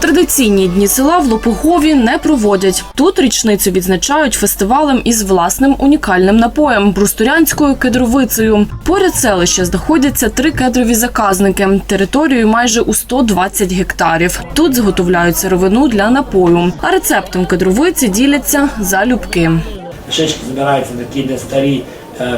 Традиційні дні села в Лопугові не проводять. Тут річницю відзначають фестивалем із власним унікальним напоєм брустурянською кедровицею. Поряд селища знаходяться три кедрові заказники територією майже у 120 гектарів. Тут зготовляють сировину для напою. А рецептом кедровиці діляться залюбки. Шишки збираються такі не старі,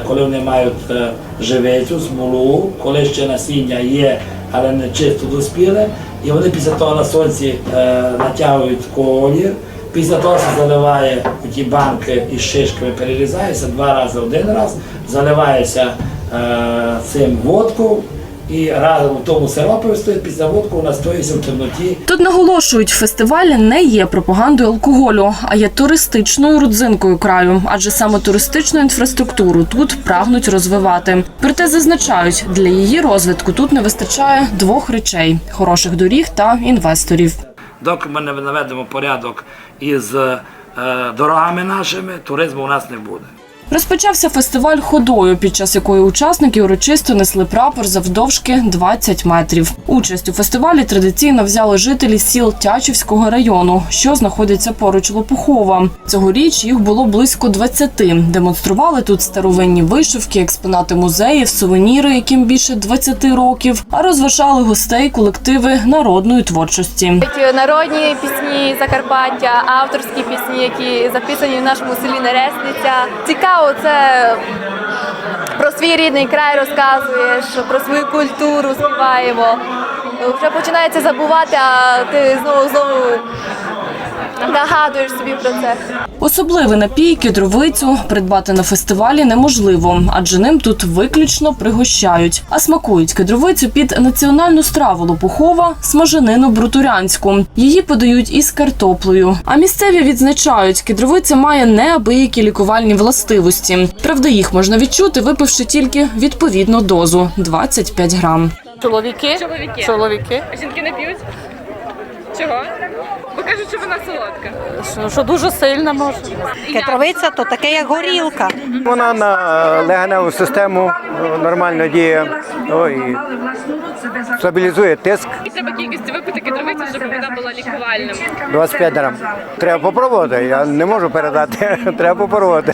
коли вони мають е, живицю, смолу, коли ще насіння є, але не чисто доспіле. І вони після того на сонці е, натягують колір. Після того се заливає у ті банки із шишками, перерізається два рази один раз, заливається е, цим водку і разом у тому сиропі стоїть після водку настоїться в темноті. Тут наголошують, фестиваль не є пропагандою алкоголю, а є туристичною родзинкою краю, адже саме туристичну інфраструктуру тут прагнуть розвивати. Проте зазначають, для її розвитку тут не вистачає двох речей: хороших доріг та інвесторів. Доки ми не наведемо порядок із е, дорогами нашими, туризму у нас не буде. Розпочався фестиваль ходою, під час якої учасники урочисто несли прапор завдовжки 20 метрів. Участь у фестивалі традиційно взяли жителі сіл Тячівського району, що знаходиться поруч Лопухова. Цьогоріч їх було близько 20. Демонстрували тут старовинні вишивки, експонати музеїв, сувеніри, яким більше 20 років, а розважали гостей колективи народної творчості. Народні пісні Закарпаття, авторські пісні, які записані в нашому селі Нересниця. Цікаво, це про свій рідний край розказуєш, про свою культуру співаємо. Вже починається забувати, а ти знову знову нагадуєш собі про це. Особливий напій кедровицю придбати на фестивалі неможливо, адже ним тут виключно пригощають. А смакують кедровицю під національну страву Лопухова смаженину брутурянську. Її подають із картоплею. А місцеві відзначають, кедровиця має неабиякі лікувальні властивості. Правда, їх можна відчути, випивши тільки відповідну дозу 25 грам. Чоловіки? Чоловіки. Чоловіки. А жінки не п'ють? Чого? Бо кажуть, що вона солодка. Що, що дуже сильно може. Кетровиця то таке, як горілка. Вона на легеневу систему е, нормально діє о, і стабілізує тиск І треба кількість випити кедровиці, щоб вона була лікувальним. 25 грам. Треба попробувати. Я не можу передати. Треба попробувати.